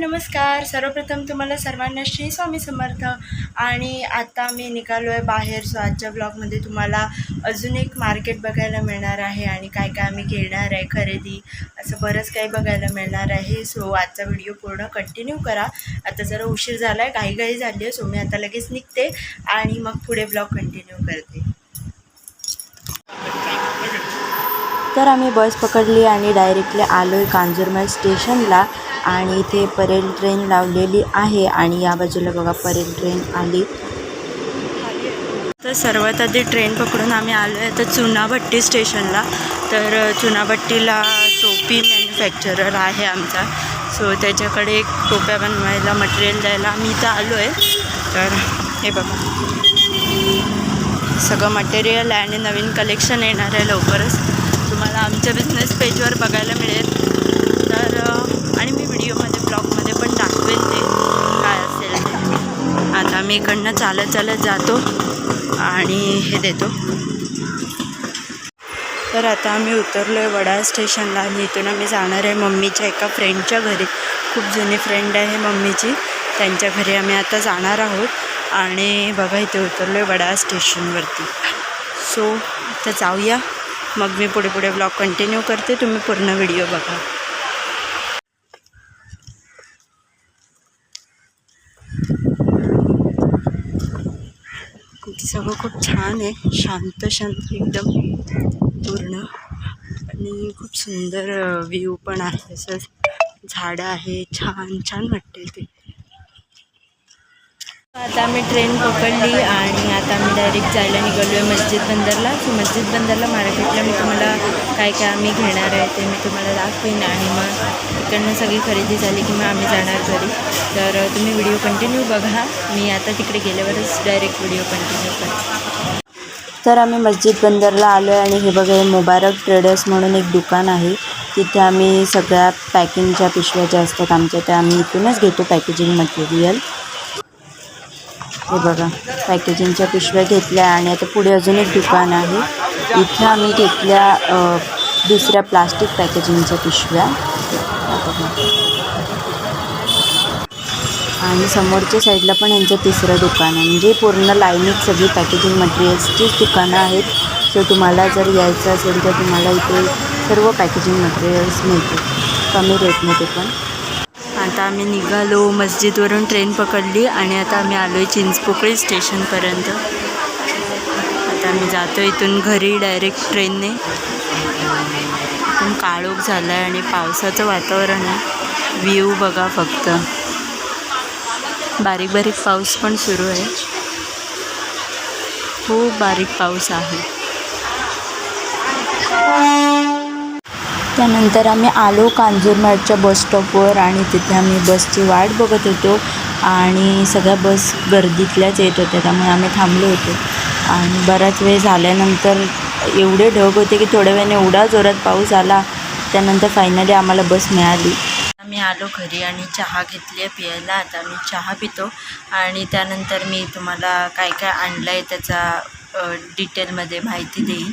नमस्कार. सर्वप्रथम तुम्हाला सर्वांना श्री स्वामी समर्थ. आणि आता मी निघालो आहे बाहेर. सो आजच्या ब्लॉगमध्ये तुम्हाला अजून एक मार्केट बघायला मिळणार आहे आणि काय काय आम्ही घेणार आहे खरेदी असं बरंच काही बघायला मिळणार आहे. सो आजचा व्हिडिओ पूर्ण कंटिन्यू करा. आता जरा उशीर झाला आहे घाईघाई झाली आहे. सो मी आता लगेच निघते आणि मग पुढे ब्लॉग कंटिन्यू करते. तर आम्ही बस पकडली आणि डायरेक्टली आलो आहे कांजूरमार्ग स्टेशनला आणि इथे परेल ट्रेन लावलेली आहे आणि या बाजूला बघा परेल ट्रेन आली. तर सर्वात आधी ट्रेन पकडून आम्ही आलो आहे तर चुनाभट्टी स्टेशनला. तर चुनाभट्टीला टोपी मॅन्युफॅक्चरर आहे आमचा. सो त्याच्याकडे एक टोप्या बनवायला मटेरियल द्यायला आम्ही इथं आलो आहे तर हे बघा. सगळं मटेरियल आहे आणि नवीन कलेक्शन येणार आहे लवकरच. तुम्हाला आमच्या बिझनेस पेजवर बघायला मिळेल. ते इकडनं चालत चालत जातो आणि हे देतो. तर आता आम्ही उतरलो आहे वडाळ स्टेशनला आणि इथून आम्ही जाणार आहे मम्मीच्या एका फ्रेंडच्या घरी. खूप जुनी फ्रेंड आहे मम्मीची. त्यांच्या घरी आम्ही आता जाणार आहोत. आणि बघा इथे उतरलो आहे वडाळ स्टेशनवरती. सो आता जाऊया. मग मी पुढे पुढे ब्लॉग कंटिन्यू करते. तुम्ही पूर्ण व्हिडिओ बघा. सगळं खूप छान आहे. शांत शांत एकदम पूर्ण. आणि खूप सुंदर व्ह्यू पण आहे. असं झाडं आहे. छान छान वाटते ते. आता आम्ही ट्रेन पकडली आणि आता आम्ही डायरेक्ट जायला निघालो आहे मस्जिद बंदरला. सो मस्जिद बंदरला मार्केटला मी तुम्हाला काय काय आम्ही घेणार आहे ते मी तुम्हाला दाखवेन आणि मग तिकडनं सगळी खरेदी झाली की मग आम्ही जाणार घरी. तर तुम्ही व्हिडिओ कंटिन्यू बघा. मी आता तिकडे गेल्यावरच डायरेक्ट व्हिडिओ कंटिन्यू करते तर आम्ही मस्जिद बंदरला आलो आहे आणि हे बघा हे मुबारक ट्रेडर्स म्हणून एक दुकान आहे. तिथे आम्ही सगळ्या पॅकिंगच्या पिशव्या ज्या असतात आमच्या त्या आम्ही इथूनच घेतो पॅकेजिंग मटेरियल हे बघा पॅकेजिंगच्या पिशव्या घेतल्या आणि आता पुढे अजून एक दुकान आहे. इथं आम्ही घेतल्या दुसऱ्या प्लास्टिक पॅकेजिंगच्या पिशव्या. बघा. आणि समोरच्या साईडला पण यांचं तिसरं दुकान आहे. म्हणजे पूर्ण लाईनीत सगळी पॅकेजिंग मटेरियल्सचीच दुकानं आहेत. सो तुम्हाला जर यायचं असेल तर तुम्हाला इथे सर्व पॅकेजिंग मटेरियल्स मिळतील. कमी रेटमध्ये पण. आता आम्ही निघालो. मस्जिदवरून ट्रेन पकडली आणि आता आम्ही आलो आहे चिंचपोकळी स्टेशनपर्यंत आता आम्ही जातो इथून घरी डायरेक्ट ट्रेनने पण काळोख झाला आहे आणि पावसाचं वातावरण आहे. व्ह्यू बघा फक्त. बारीक बारीक पाऊस पण सुरू आहे. खूप बारीक पाऊस आहे. त्यानंतर आम्ही आलो कांजूरमार्गच्या बस स्टॉपवर आणि तिथे आम्ही बसची वाट बघत होतो आणि सगळ्या बस गर्दीतल्याच येत होत्या. त्यामुळे आम्ही थांबलो होतो. आणि बराच वेळ झाल्यानंतर एवढे ढग होते की थोड्या वेळाने एवढा जोरात पाऊस आला त्यानंतर फायनली आम्हाला बस मिळाली. आम्ही आलो घरी आणि चहा घेतली आहे प्यायला. आता मी चहा पितो आणि त्यानंतर मी तुम्हाला काय काय आणलं आहे त्याचा डिटेलमध्ये माहिती देईन.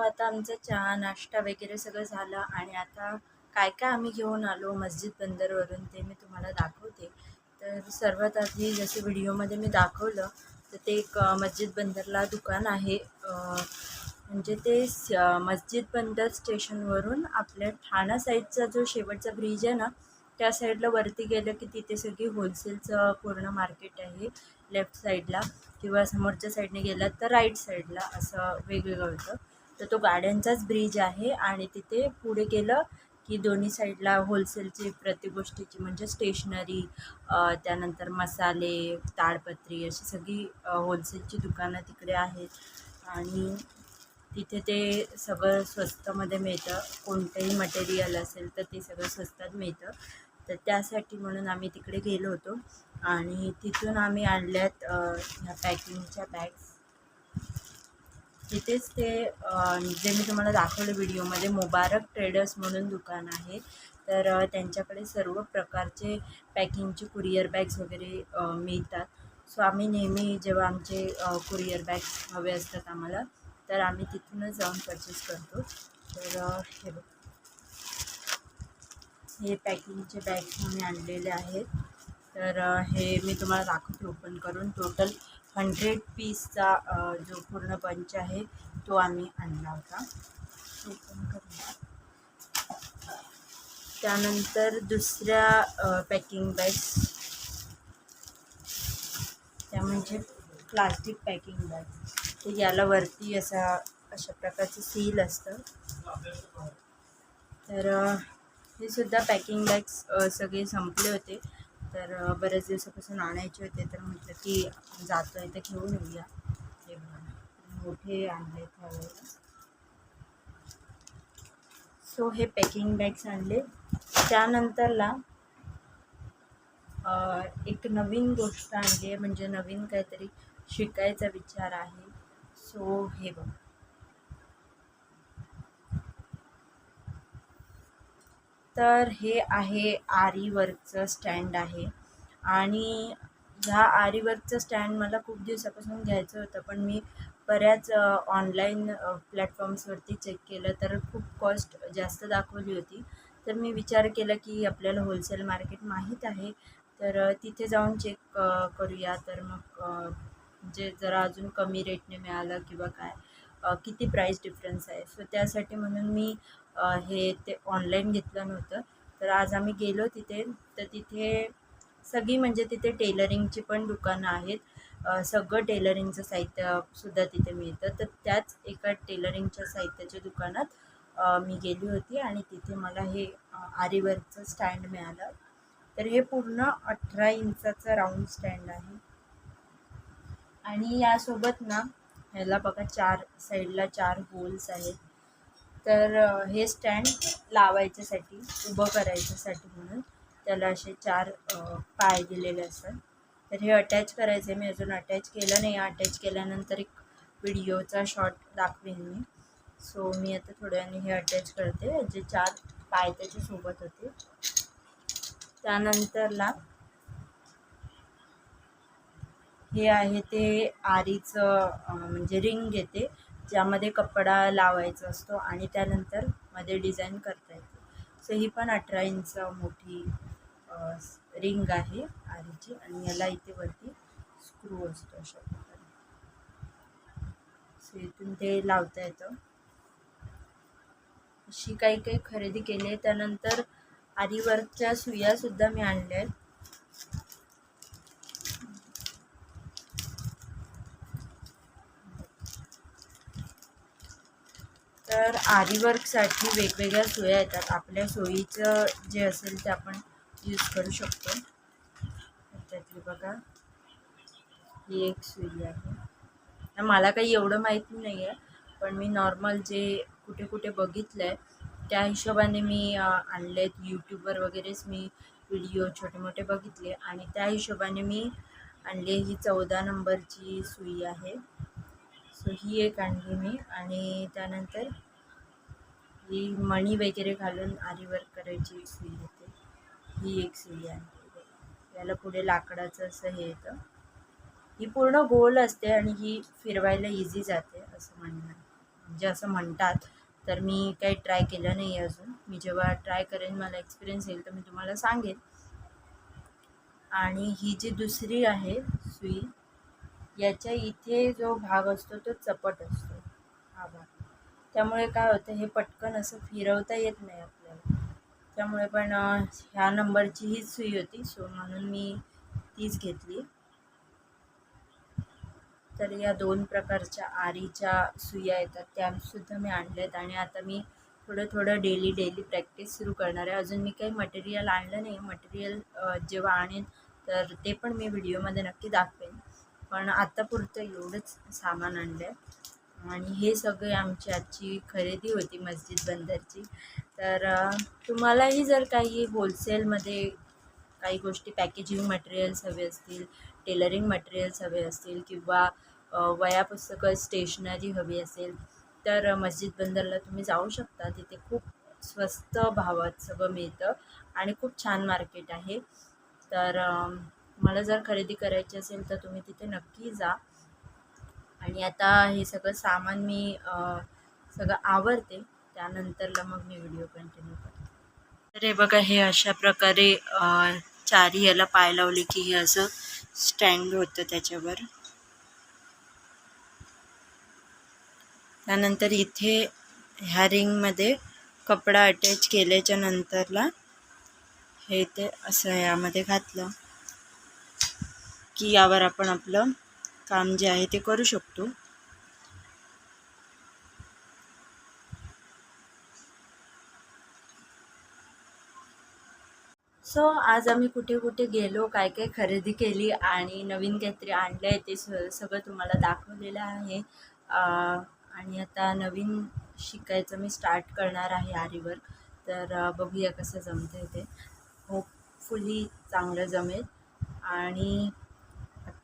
सो आता आमचा चहा नाश्ता वगैरे सगळं झालं आणि आता काय काय आम्ही घेऊन आलो मस्जिद बंदरवरून ते मी तुम्हाला दाखवते. तर सर्वात आधी जसं व्हिडिओमध्ये मी दाखवलं तर ते एक मस्जिद बंदरला दुकान आहे. म्हणजे ते स मस्जिद बंदर स्टेशनवरून आपल्या ठाणा साईडचा जो शेवटचा ब्रिज आहे ना त्या साईडला वरती गेलं की तिथे सगळी होलसेलचं पूर्ण मार्केट आहे लेफ्ट साईडला किंवा समोरच्या साईडने गेलात तर राईट साईडला असं वेगवेगळं होतं. तर तो गाड्यांचाच ब्रिज आहे आणि तिथे पुढे गेलं की दोन्ही साईडला होलसेलची प्रत्येक गोष्टीची म्हणजे स्टेशनरी त्यानंतर मसाले ताडपत्री अशी सगळी होलसेलची दुकानं तिकडे आहेत. आणि तिथे ते सगळं स्वस्तमध्ये मिळतं. कोणतंही मटेरियल असेल तर ते सगळं स्वस्तात मिळतं. तर त्यासाठी म्हणून आम्ही तिकडे गेलो होतो. आणि तिथून आम्ही आणल्यात ह्या पॅकिंगच्या बॅग्स तिथेच ते जे मी तुम्हाला दाखवलं व्हिडिओमध्ये मुबारक ट्रेडर्स म्हणून दुकान आहे. तर त्यांच्याकडे सर्व प्रकारचे पॅकिंगचे कुरिअर बॅग्स वगैरे मिळतात. सो आम्ही नेहमी जेव्हा आमचे कुरिअर बॅग्स हवे असतात आम्हाला तर आम्ही तिथूनच जाऊन परचेस करतो. तर हे बघ. हे पॅकिंगचे बॅग्स आम्ही आणलेले आहेत. तर हे मी तुम्हाला दाखवते ओपन करून. टोटल हंड्रेड पीसचा जो पूर्ण बंच आहे तो आम्ही आणला होता. त्यानंतर दुसऱ्या पॅकिंग बॅग्स त्या म्हणजे प्लास्टिक पॅकिंग बॅग तर याला वरती असा अशा प्रकारचं सील असतं. तर हे सुद्धा पॅकिंग बॅग्स सगळे संपले होते. तर बऱ्याच दिवसापासून आणायचे होते तर म्हटलं की आपण जातो आहे तर घेऊन येऊया. ते मोठे आणले त्यावेळेला सो हे पॅकिंग बॅग्स आणले. त्यानंतरला एक नवीन गोष्ट आणली आहे म्हणजे नवीन काहीतरी शिकायचा विचार आहे. सो हे बघ. तर हे आहे आरी वर्कचं स्टँड आहे. आणि ह्या आरीवर्कचं स्टँड मला खूप दिवसापासून घ्यायचं होतं पण मी बऱ्याच ऑनलाईन प्लॅटफॉर्म्सवरती चेक केलं तर खूप कॉस्ट जास्त दाखवली होती. तर मी विचार केला की आपल्याला होलसेल मार्केट माहीत आहे तर तिथे जाऊन चेक करूया. तर मग जे म्हणजे जरा अजून कमी रेटने मिळालं किंवा काय किती प्राईस डिफरन्स आहे. सो त्यासाठी म्हणून मी हे ते ऑनलाईन घेतलं नव्हतं. तर आज आम्ही गेलो तिथे. तर तिथे सगळी म्हणजे तिथे टेलरिंगची पण दुकानं आहेत. सगळं टेलरिंगचं साहित्यसुद्धा तिथे मिळतं. तर त्याच एका टेलरिंगच्या साहित्याच्या दुकानात मी गेली होती आणि तिथे मला हे अ, आरीवर्कचं स्टँड मिळालं. तर हे पूर्ण अठरा इंचाचं राऊंड स्टँड आहे. आणि यासोबत ना ह्याला बघा चार साईडला चार होल्स आहेत. तर हे स्टँड लावायच्यासाठी उभं करायच्यासाठी म्हणून त्याला असे चार पाय दिलेले असतात. तर हे अटॅच करायचं आहे मी अजून अटॅच केलं नाही. अटॅच केल्यानंतर एक व्हिडिओचा शॉट दाखवेन मी. सो मी आता थोड्या हे अटॅच करते. जे चार पाय त्याच्यासोबत होते. त्यानंतरला हे आहे ते आरीचं म्हणजे रिंग येते ज्यामध्ये कपडा लावायचा असतो आणि त्यानंतरमध्ये डिझाईन करता येते. सो ही पण अठरा इंच मोठी रिंग आहे आरीची आणि याला इथे वरती स्क्रू असतो अशा प्रकारे. सो इथून ते लावता येतं. अशी काही काही खरेदी केली आहे. त्यानंतर आरीवर्कच्या सुयासुद्धा मी आणल्या आहेत. तर आरीवर्कसाठी वेगवेगळ्या सोया येतात. आपल्या सोयीचं जे असेल ते आपण यूज करू शकतो. त्यातली बघा. ही एक सुई आहे. तर मला काही एवढं माहिती नाही आहे पण मी नॉर्मल जे कुठे कुठे बघितलं आहे त्या हिशोबाने मी आणले आहेत यूट्यूबवर वगैरेच मी व्हिडिओ छोटे मोठे बघितले आणि त्या हिशोबाने मी आणली. ही चौदा नंबरची सुई आहे. सो ही एक आणली मी आणि त्यानंतर ही मणी वगैरे घालून आरीवर्क करायची एक सुई येते ही एक सुई आहे. याला पुढे लाकडाचं असं हे येतं. ही पूर्ण गोल असते आणि ही फिरवायला इझी जाते असं म्हणणं म्हणजे असं म्हणतात. तर मी काही ट्राय केलं नाही आहे अजून. मी जेव्हा ट्राय करेन मला एक्सपिरियन्स येईल तर मी तुम्हाला सांगेन. आणि ही जी दुसरी आहे सुई याच्या इथे जो भाग असतो तो चपट असतो. हा भाग. त्यामुळे काय होतं हे पटकन असं फिरवता येत नाही आपल्याला. त्यामुळे पण ह्या नंबरची हीच सुई होती सो म्हणून मी तीच घेतली. तर या दोन प्रकारच्या आरीच्या सुया येतात त्यासुद्धा मी आणल्या आहेत आणि आता मी थोडं थोडं डेली डेली प्रॅक्टिस सुरू करणार आहे. अजून मी काही मटेरियल आणलं नाही. मटेरियल जेव्हा आणेन तर ते पण मी व्हिडिओमध्ये नक्की दाखवेन. पण आत्तापुरतं एवढंच सामान आणलं आहे आणि हे सगळे आमची आजची खरेदी होती मस्जिद बंदरची. तर तुम्हालाही जर काही होलसेलमध्ये काही गोष्टी पॅकेजिंग मटेरियल्स हवे असतील टेलरिंग मटेरियल्स हवे असतील किंवा वया वह्या पुस्तकं स्टेशनरी हवी असेल तर मस्जिद बंदरला तुम्ही जाऊ शकता. तिथे खूप स्वस्त भावात सगळं मिळतं आणि खूप छान मार्केट आहे. तर मला जर खरेदी करायची असेल तर तुम्ही तिथे नक्की जा. आणि आता हे सगळं सामान मी सगळं आवरते. त्यानंतरला मग मी व्हिडिओ कंटिन्यू करते. तर हे बघा हे अशा प्रकारे चारी याला पाय लावले की हे असं स्टँड होतं त्याच्यावर. त्यानंतर इथे ह्या रिंगमध्ये कपडा अटॅच केल्याच्या नंतरला हे ते असं यामध्ये घातलं की यावर आपण आपलं काम जे आहे ते करू शकतो. सो आज आम्ही कुठे कुठे गेलो काय काय खरेदी केली आणि नवीन काहीतरी आणलं आहे ते स सगळं तुम्हाला दाखवलेलं आहे. आणि आता नवीन शिकायचं मी स्टार्ट करणार आहे आरीवर. तर बघूया कसं जमतं आहे ते. होपफुली चांगलं जमेल. आणि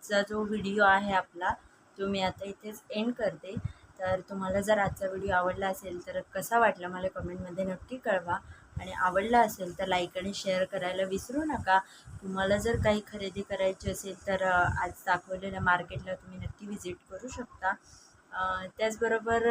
आजचा जो व्हिडिओ आहे आपला तो मी आता इथेच एंड करते. तर तुम्हाला जर आजचा व्हिडिओ आवडला असेल तर कसा वाटला मला कमेंटमध्ये नक्की कळवा. आणि आवडला असेल तर लाईक आणि शेअर करायला विसरू नका. तुम्हाला जर काही खरेदी करायची असेल तर आज दाखवलेल्या मार्केटला तुम्ही नक्की व्हिजिट करू शकता. त्याचबरोबर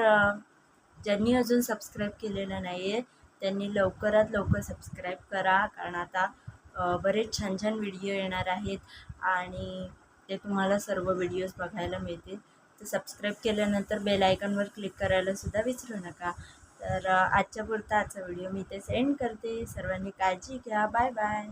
ज्यांनी अजून सबस्क्राईब केलेलं नाही आहे त्यांनी लवकरात लवकर सबस्क्राईब करा. कारण आता बरेच छान छान व्हिडिओ येणार आहेत. आणि ते तुम्हाला सर्व व्हिडिओज बघायला मिळतील. तर सबस्क्राईब केल्यानंतर बेल आयकॉनवर क्लिक करायला सुद्धा विसरू नका. तर आजच्या पुरता आजचा व्हिडिओ मी इथेच एंड करते. सर्वांनी काळजी घ्या. Bye bye